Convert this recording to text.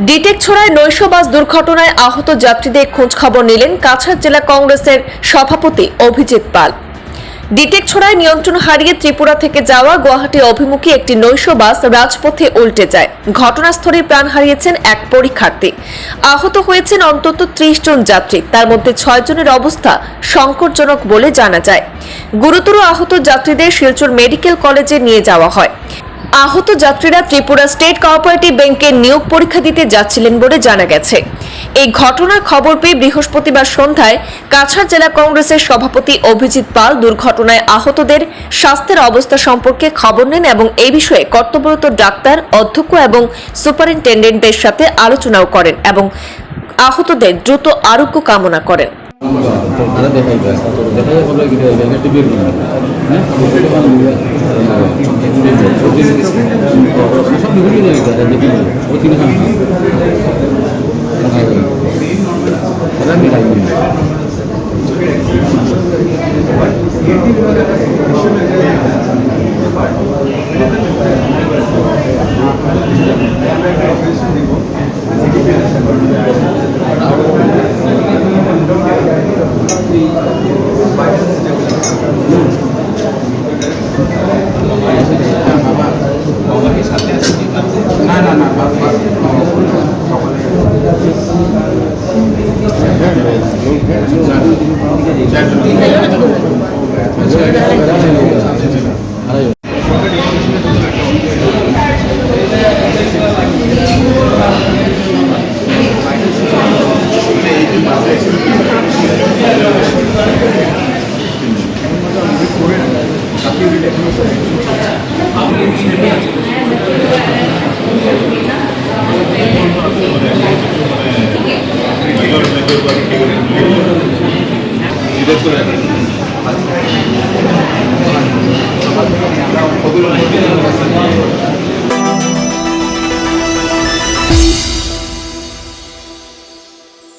Detect ছড়ায় নৈশ বাস দুর্ঘটনায় আহত যাত্রীদের খোঁজ খবর নিলেন কাছাড় জেলা কংগ্রেসের সভাপতি অভিজিৎ পাল। ডিটেক ছড়ায় নিয়ন্ত্রণ হারিয়ে ত্রিপুরা থেকে যাওয়া গুয়াহাটি অভিমুখী একটি নৈশ বাস রাজপথে উল্টে যায়। ঘটনাস্থলে প্রাণ হারিয়েছেন এক পরীক্ষার্থী। আহত হয়েছেন অন্তত ত্রিশ জন যাত্রী। তার মধ্যে ছয় জনের অবস্থা সংকটজনক বলে জানা যায়। গুরুতর আহত যাত্রীদের শিলচর মেডিকেল কলেজে নিয়ে যাওয়া হয়। আহত যাত্রীরা ত্রিপুরা স্টেট কোঅপারেটিভ ব্যাংকের নিয়োগ পরীক্ষা দিতে যাচ্ছিলেন বলে জানা গেছে এই ঘটনার খবর পেয়ে বৃহস্পতিবার সন্ধ্যায় কাছাড় জেলা কংগ্রেসের সভাপতি অভিজিৎ পাল দুর্ঘটনায় আহতদের স্বাস্থ্যের অবস্থা সম্পর্কে খবর নেন এবং এ বিষয়ে কর্তব্যরত ডাক্তার অধ্যক্ষ এবং সুপারিনটেন্ডেন্টদের সাথে আলোচনাও করেন এবং আহতদের দ্রুত আরোগ্য কামনা করেন সব বিভিন্ন জায়গায় Gracias. よろしくお願。